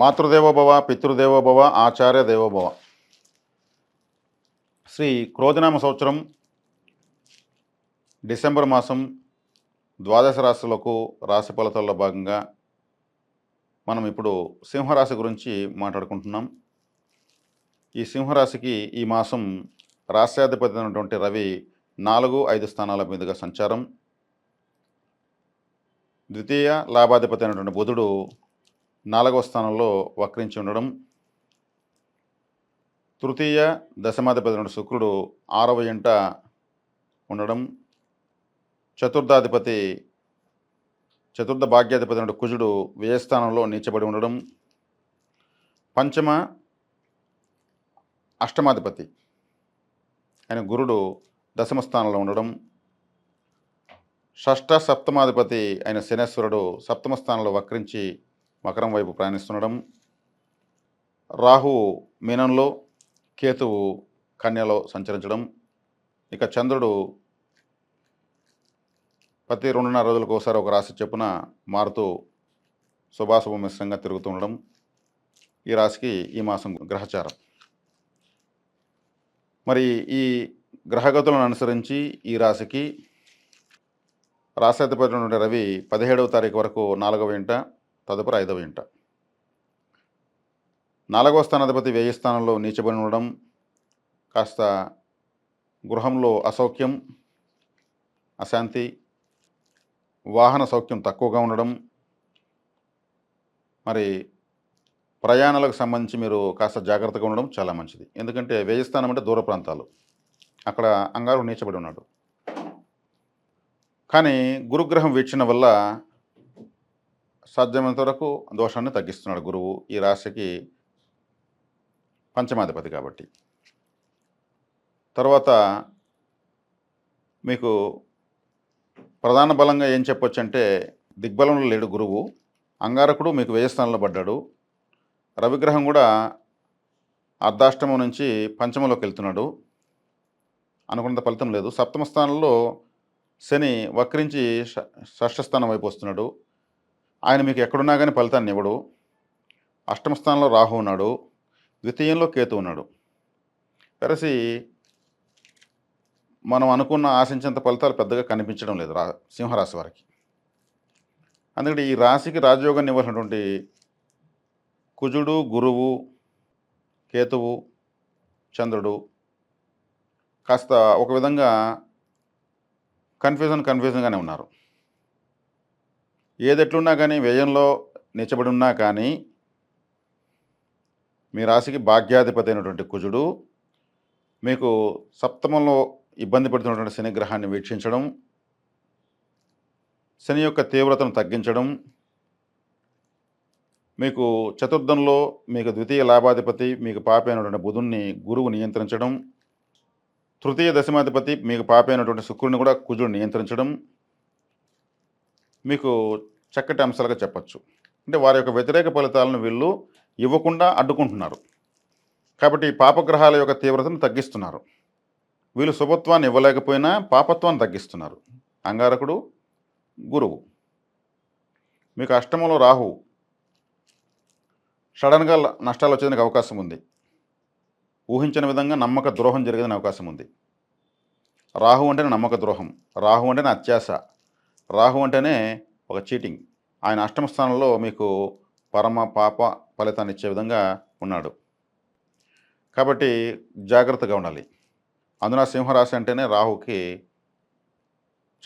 మాతృదేవోభవ పితృదేవోభవ ఆచార్య దేవోభవ శ్రీ క్రోధనామ సంవత్సరం డిసెంబర్ మాసం ద్వాదశ రాశులకు రాశి ఫలితాల్లో భాగంగా మనం ఇప్పుడు సింహరాశి గురించి మాట్లాడుకుంటున్నాం. ఈ సింహరాశికి ఈ మాసం రాష్ట్రాధిపతి అయినటువంటి రవి నాలుగు ఐదు స్థానాల మీదుగా సంచారం. ద్వితీయ లాభాధిపతి అయినటువంటి బుధుడు నాలుగవ స్థానంలో వక్రించి ఉండడం. తృతీయ దశమాధిపతి నుండి శుక్రుడు ఆరవ ఇంట ఉండడం. చతుర్థాధిపతి చతుర్థ భాగ్యాధిపతి నుండి కుజుడు వ్యయస్థానంలో నీచబడి ఉండడం. పంచమ అష్టమాధిపతి ఆయన గురుడు దశమ స్థానంలో ఉండడం. షష్ఠ సప్తమాధిపతి అయిన శనేశ్వరుడు సప్తమ స్థానంలో వక్రించి మకరం వైపు ప్రయాణిస్తుండడం. రాహువు మీనంలో కేతువు కన్యలో సంచరించడం. ఇక చంద్రుడు ప్రతి రెండున్నర రోజులకు ఒకసారి ఒక రాశి చెప్పున మారుతూ శుభాశుభ మిశ్రంగా తిరుగుతుండడం ఈ రాశికి ఈ మాసం గ్రహచారం. మరి ఈ గ్రహగతులను అనుసరించి ఈ రాశికి రాశాధిపతి రవి పదిహేడవ తారీఖు వరకు నాలుగవ ఇంట తదుపరి ఐదవ ఇంట. నాలుగవ స్థానాధిపతి వ్యయ స్థానంలో నీచబడి ఉండడం కాస్త గృహంలో అసౌఖ్యం అశాంతి వాహన సౌఖ్యం తక్కువగా ఉండడం మరి ప్రయాణాలకు సంబంధించి మీరు కాస్త జాగ్రత్తగా ఉండడం చాలా మంచిది. ఎందుకంటే వ్యయస్థానం అంటే దూర ప్రాంతాలు. అక్కడ అంగారు నీచబడి ఉన్నాడు. కానీ గురుగ్రహం వీక్షణ వల్ల సాధ్యమైనంత వరకు దోషాన్ని తగ్గిస్తున్నాడు గురువు. ఈ రాశికి పంచమాధిపతి కాబట్టి. తర్వాత మీకు ప్రధాన బలంగా ఏం చెప్పొచ్చు అంటే దిగ్బలంలో లేడు గురువు. అంగారకుడు మీకు వ్యయస్థానంలో పడ్డాడు. రవిగ్రహం కూడా అర్ధాష్టమం నుంచి పంచమంలోకి వెళ్తున్నాడు. అనుకున్నంత ఫలితం లేదు. సప్తమ స్థానంలో శని వక్రించి ష- షష్ఠ స్థానం వైపు వస్తున్నాడు. ఆయన మీకు ఎక్కడున్నా కానీ ఫలితాన్ని ఇవ్వడు. అష్టమ స్థానంలో రాహు ఉన్నాడు. ద్వితీయంలో కేతు ఉన్నాడు. కలిసి మనం అనుకున్న ఆశించేంత ఫలితాలు పెద్దగా కనిపించడం లేదు రా సింహరాశి వారికి. అందుకని ఈ రాశికి రాజయోగాన్ని ఇవ్వాల్సినటువంటి కుజుడు గురువు కేతువు చంద్రుడు కాస్త ఒక విధంగా కన్ఫ్యూజన్ కన్ఫ్యూజన్గానే ఉన్నారు. ఏదెట్లున్నా కానీ వ్యయంలో నిచ్చబడి ఉన్నా కానీ మీ రాశికి భాగ్యాధిపతి అయినటువంటి కుజుడు మీకు సప్తమంలో ఇబ్బంది పెడుతున్నటువంటి శనిగ్రహాన్ని వీక్షించడం శని యొక్క తీవ్రతను తగ్గించడం మీకు చతుర్థంలో మీకు ద్వితీయ లాభాధిపతి మీకు పాపైనటువంటి బుధుణ్ణి గురువు నియంత్రించడం తృతీయ దశమాధిపతి మీకు పాపైనటువంటి శుక్రుని కూడా కుజుడు నియంత్రించడం మీకు చక్కటి అంశాలుగా చెప్పచ్చు. అంటే వారి యొక్క వ్యతిరేక ఫలితాలను వీళ్ళు ఇవ్వకుండా అడ్డుకుంటున్నారు. కాబట్టి పాపగ్రహాల యొక్క తీవ్రతను తగ్గిస్తున్నారు. వీళ్ళు శుభత్వాన్ని ఇవ్వలేకపోయినా పాపత్వాన్ని తగ్గిస్తున్నారు. అంగారకుడు గురువు. మీకు అష్టమంలో రాహు. సడన్గా నష్టాలు వచ్చేందుకు అవకాశం ఉంది. ఊహించిన విధంగా నమ్మక ద్రోహం జరిగేదానికి అవకాశం ఉంది. రాహు అంటేనే నమ్మక ద్రోహం. రాహు అంటేనే అత్యాశ. రాహు అంటేనే ఒక చీటింగ్. ఆయన అష్టమ స్థానంలో మీకు పరమ పాప ఫలితాన్ని ఇచ్చే విధంగా ఉన్నాడు. కాబట్టి జాగ్రత్తగా ఉండాలి. అందున సింహరాశి అంటేనే రాహుకి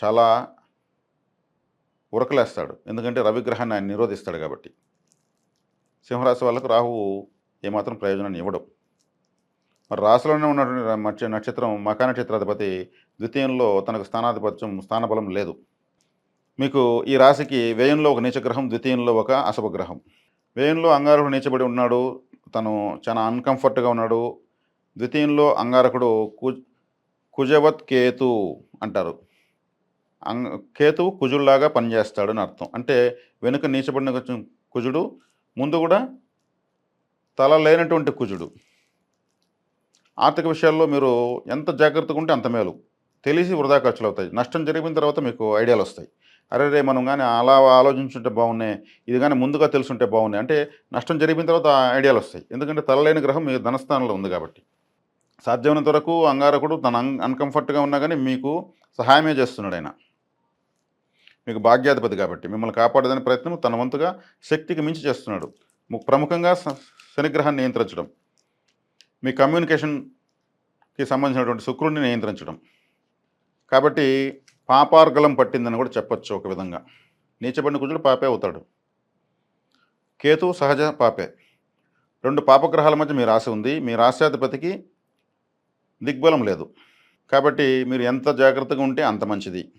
చాలా ఉరకలేస్తాడు. ఎందుకంటే రవిగ్రహాన్ని ఆయన నిరోధిస్తాడు కాబట్టి. సింహరాశి వాళ్ళకు రాహువు ఏమాత్రం ప్రయోజనాన్ని ఇవ్వడం. మరి రాశిలోనే ఉన్నటువంటి నక్షత్రం మకా నక్షత్రాధిపతి ద్వితీయంలో తనకు స్థానాధిపత్యం స్థానబలం లేదు. మీకు ఈ రాశికి వ్యయంలో ఒక నీచగ్రహం ద్వితీయంలో ఒక అశుభగ్రహం. వ్యయంలో అంగారకుడు నీచబడి ఉన్నాడు తను చాలా అన్కంఫర్ట్గా ఉన్నాడు. ద్వితీయంలో అంగారకుడు కు కుజవత్ కేతు అంటారు. అంగ కేతువు కుజుల్లాగా పనిచేస్తాడు అని అర్థం. అంటే వెనుక నీచబడిన కొంచెం కుజుడు ముందు కూడా తల లేనటువంటి కుజుడు. ఆర్థిక విషయాల్లో మీరు ఎంత జాగ్రత్తగా ఉంటే అంత మేలు. తెలిసి వృధా ఖర్చులు అవుతాయి. నష్టం జరిగిన తర్వాత మీకు ఐడియాలు వస్తాయి. అరే రే మనం కానీ అలా ఆలోచించుంటే బాగున్నాయి. ఇది కానీ ముందుగా తెలుసుంటే బాగున్నాయి. అంటే నష్టం జరిగిన తర్వాత ఐడియాలు వస్తాయి. ఎందుకంటే తలలేని గ్రహం మీ ధనస్థానంలో ఉంది కాబట్టి. సాధ్యమైనంత వరకు అంగారకుడు తన అన్కంఫర్ట్గా ఉన్నా కానీ మీకు సహాయమే చేస్తున్నాడు ఆయన. మీకు భాగ్యాధిపతి కాబట్టి. మిమ్మల్ని కాపాడేదని ప్రయత్నం తన వంతుగా శక్తికి మించి చేస్తున్నాడు. ప్రముఖంగా శనిగ్రహాన్ని నియంత్రించడం. మీ కమ్యూనికేషన్కి సంబంధించినటువంటి శుక్రుడిని నియంత్రించడం. కాబట్టి పాపార్గలం పట్టిందని కూడా చెప్పొచ్చు ఒక విధంగా. నీచబడిన కుజుడు పాపే అవుతాడు. కేతు సహజ పాపే. రెండు పాపగ్రహాల మధ్య మీ రాశి ఉంది. మీ రాశ్యాధిపతికి దిగ్బలం లేదు. కాబట్టి మీరు ఎంత జాగ్రత్తగా ఉంటే అంత మంచిది.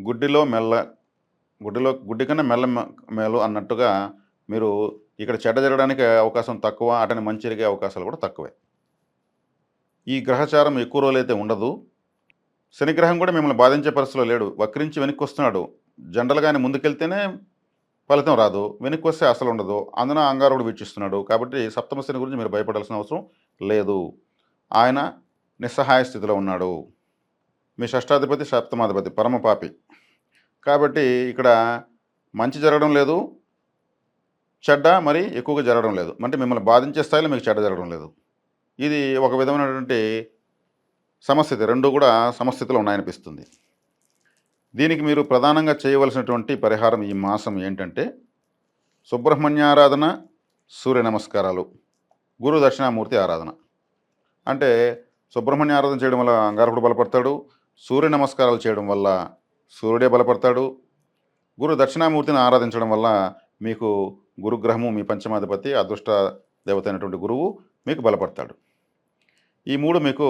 గుడ్డిలో మెల్ల గుడ్డిలో గుడ్డి కన్నా మెల్ల మేలు అన్నట్టుగా మీరు ఇక్కడ చెడ్డ జరగడానికి అవకాశం తక్కువ అటని మంచి జరిగే అవకాశాలు కూడా తక్కువే. ఈ గ్రహచారం ఎక్కువ రోజులైతే ఉండదు. శనిగ్రహం కూడా మిమ్మల్ని బాధించే పరిస్థితిలో లేడు. వక్రించి వెనక్కి వస్తున్నాడు జనరల్గా ఆయన ముందుకెళ్తేనే ఫలితం రాదు. వెనక్కి వస్తే అసలు ఉండదు. అందున అంగారుడు వీక్షిస్తున్నాడు. కాబట్టి సప్తమ శని గురించి మీరు భయపడాల్సిన అవసరం లేదు. ఆయన నిస్సహాయ స్థితిలో ఉన్నాడు. మీ షష్టాధిపతి సప్తమాధిపతి పరమపాపి కాబట్టి ఇక్కడ మంచి జరగడం లేదు. చెడ్డ మరి ఎక్కువగా జరగడం లేదు. అంటే మిమ్మల్ని బాధించే స్థాయిలో మీకు చెడ్డ జరగడం లేదు. ఇది ఒక విధమైనటువంటి సమస్థితి రెండు కూడా సమస్థితిలో ఉన్నాయనిపిస్తుంది. దీనికి మీరు ప్రధానంగా చేయవలసినటువంటి పరిహారం ఈ మాసం ఏంటంటే సుబ్రహ్మణ్యారాధన సూర్య నమస్కారాలు గురు దక్షిణామూర్తి ఆరాధన. అంటే సుబ్రహ్మణ్య ఆరాధన చేయడం వల్ల అంగారకుడు బలపడతాడు సూర్య నమస్కారాలు చేయడం వల్ల సూర్యుడే బలపడతాడు గురు దక్షిణామూర్తిని ఆరాధించడం వల్ల మీకు గురుగ్రహము మీ పంచమాధిపతి అదృష్ట దేవత అయినటువంటి గురువు మీకు బలపడతాడు. ఈ మూడు మీకు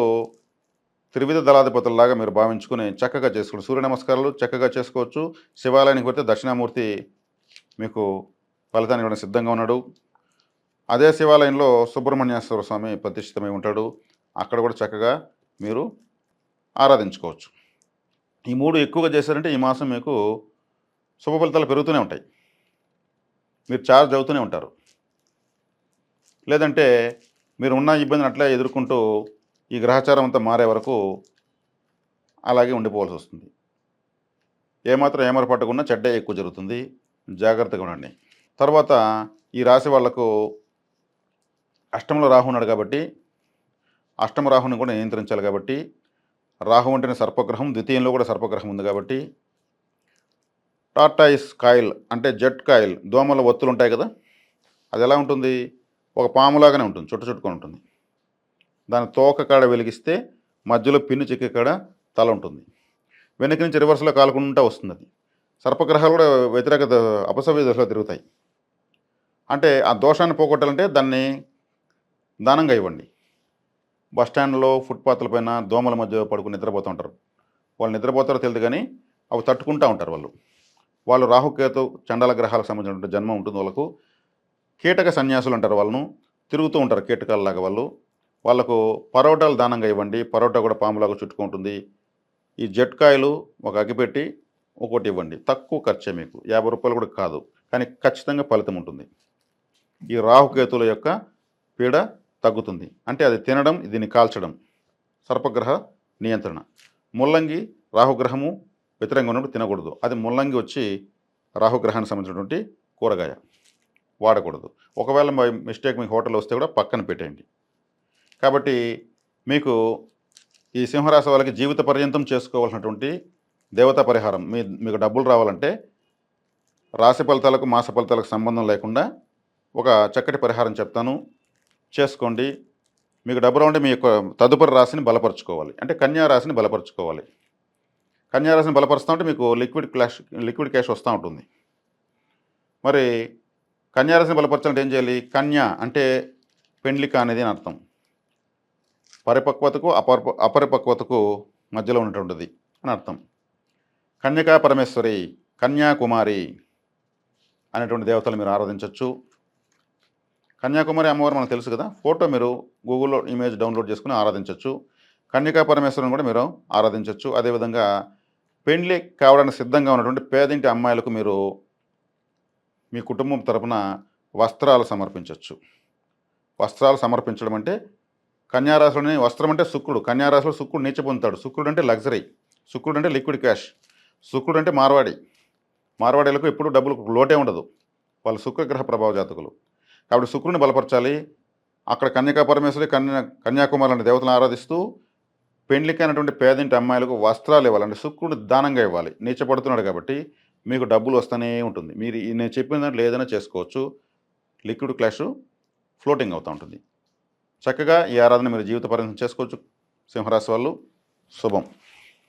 త్రివిధ దళాధిపతుల్లాగా మీరు భావించుకుని చక్కగా చేసుకోండి సూర్య నమస్కారాలు చక్కగా చేసుకోవచ్చు. శివాలయానికి పోతే దక్షిణామూర్తి మీకు ఫలితాన్ని ఇవ్వడం సిద్ధంగా ఉన్నాడు. అదే శివాలయంలో సుబ్రహ్మణ్యేశ్వర స్వామి ప్రతిష్ఠితమై ఉంటాడు. అక్కడ కూడా చక్కగా మీరు ఆరాధించుకోవచ్చు. ఈ మూడు ఎక్కువగా చేశారంటే ఈ మాసం మీకు శుభ ఫలితాలు పెరుగుతూనే ఉంటాయి. మీరు చార్జ్ అవుతూనే ఉంటారు. లేదంటే మీరు ఉన్న ఇబ్బందిని అట్లా ఎదుర్కొంటూ ఈ గ్రహచారం అంతా మారే వరకు అలాగే ఉండిపోవాల్సి వస్తుంది. ఏమాత్రం ఏమరపట్టకుండా చెడ్డ ఎక్కువ జరుగుతుంది. జాగ్రత్తగా ఉండండి. తర్వాత ఈ రాశి వాళ్ళకు అష్టంలో రాహు ఉన్నాడు కాబట్టి అష్టమ రాహుని కూడా నియంత్రించాలి కాబట్టి రాహు అంటేనే సర్పగ్రహం ద్వితీయంలో కూడా సర్పగ్రహం ఉంది కాబట్టి టాటాయిస్ కాయిల్ అంటే జెట్ కాయిల్ దోమల ఒత్తులు ఉంటాయి కదా అది ఎలా ఉంటుంది? ఒక పాములాగానే ఉంటుంది చుట్టు చుట్టుకొని ఉంటుంది. దాని తోక కాడ వెలిగిస్తే మధ్యలో పిన్ను చెక్కే కాడ తల ఉంటుంది. వెనక నుంచి రివర్స్లో కాలుకుంటూ వస్తుంది అది సర్పగ్రహాలు కూడా వ్యతిరేక అపసవ్య దశలో తిరుగుతాయి. అంటే ఆ దోషాన్ని పోగొట్టాలంటే దాన్ని దానంగా ఇవ్వండి. బస్ స్టాండ్లో ఫుట్పాత్ల పైన దోమల మధ్య పడుకుని నిద్రపోతూ ఉంటారు. వాళ్ళు నిద్రపోతారో తెలియదు కానీ అవి తట్టుకుంటూ ఉంటారు వాళ్ళు. వాళ్ళు రాహుకేతు చండాల గ్రహాలకు సంబంధించినటువంటి జన్మ ఉంటుంది వాళ్ళకు. కీటక సన్యాసులు అంటారు వాళ్ళను. తిరుగుతూ ఉంటారు కీటకాలలాగా వాళ్ళు. వాళ్ళకు పరోటాలు దానంగా ఇవ్వండి. పరోటా కూడా పాములాగా చుట్టుకుంటుంది ఈ జట్కాయలు ఒక అగిపెట్టి ఒకటి ఇవ్వండి. తక్కువ ఖర్చే మీకు. యాభై రూపాయలు కూడా కాదు. కానీ ఖచ్చితంగా ఫలితం ఉంటుంది. ఈ రాహుకేతుల యొక్క పీడ తగ్గుతుంది. అంటే అది తినడం దీన్ని కాల్చడం. సర్పగ్రహ నియంత్రణ. ముల్లంగి రాహుగ్రహము వ్యతిరేకంగా ఉన్నప్పుడు తినకూడదు. అది ముల్లంగి వచ్చి రాహుగ్రహానికి సంబంధించినటువంటి కూరగాయ. వాడకూడదు. ఒకవేళ మిస్టేక్ మీకు హోటల్ వస్తే కూడా పక్కన పెట్టేయండి. కాబట్టి మీకు ఈ సింహరాశి వాళ్ళకి జీవిత పర్యంతం చేసుకోవాల్సినటువంటి దేవతా పరిహారం. మీ మీకు డబ్బులు రావాలంటే రాశి ఫలితాలకు మాస ఫలితాలకు సంబంధం లేకుండా ఒక చక్కటి పరిహారం చెప్తాను. చేసుకోండి. మీకు డబ్బు రావంటే మీ యొక్క తదుపరి రాశిని బలపరుచుకోవాలి. అంటే కన్యా రాశిని బలపరుచుకోవాలి. కన్యా రాశిని బలపరుస్తూ ఉంటే మీకు లిక్విడ్ క్లాష్ లిక్విడ్ క్యాష్ వస్తూ ఉంటుంది. మరి కన్యారాశిని బలపరచాలంటే ఏం చేయాలి? కన్యా అంటే పెండ్లిక అనేది అని అర్థం. పరిపక్వతకు అపర అపరిపక్వతకు మధ్యలో ఉన్నటువంటిది అని అర్థం. కన్యకా పరమేశ్వరి కన్యాకుమారి అనేటువంటి దేవతలు మీరు ఆరాధించవచ్చు కన్యాకుమారి అమ్మవారు మనకు తెలుసు కదా ఫోటో మీరు గూగుల్లో ఇమేజ్ డౌన్లోడ్ చేసుకుని ఆరాధించవచ్చు కన్యకా పరమేశ్వరుని కూడా మీరు ఆరాధించవచ్చు అదేవిధంగా పెండ్లి కావడానికి సిద్ధంగా ఉన్నటువంటి పేదింటి అమ్మాయిలకు మీరు మీ కుటుంబం తరపున వస్త్రాలు సమర్పించవచ్చు వస్త్రాలు సమర్పించడం అంటే కన్యారాశిలోనే వస్త్రం అంటే శుక్రుడు. కన్యారాశిలో శుక్రుడు నీచ పొందుతాడు. శుక్రుడు అంటే లగ్జరీ. శుక్రుడు అంటే లిక్విడ్ క్యాష్. శుక్రుడు అంటే మార్వాడి. మార్వాడీలకు ఎప్పుడు డబ్బులు లోటే ఉండదు. వాళ్ళు శుక్రగ్రహ ప్రభావ జాతకులు. కాబట్టి శుక్రుని బలపరచాలి. అక్కడ కన్యకా పరమేశ్వరి కన్యా కన్యాకుమారి లాంటి దేవతలను ఆరాధిస్తూ పెండ్లికైనటువంటి పేదింటి అమ్మాయిలకు వస్త్రాలు ఇవ్వాలంటే శుక్రుడు దానంగా ఇవ్వాలి. నీచపడుతున్నాడు కాబట్టి మీకు డబ్బులు వస్తూనే ఉంటుంది. మీరు నేను చెప్పిన దాంట్లో ఏదైనా చేసుకోవచ్చు. లిక్విడ్ క్లాష్ ఫ్లోటింగ్ అవుతూ ఉంటుంది. చక్కగా ఈ ఆరాధన మీరు జీవిత పర్యంతం చేసుకోవచ్చు. సింహరాశి వాళ్ళు శుభం.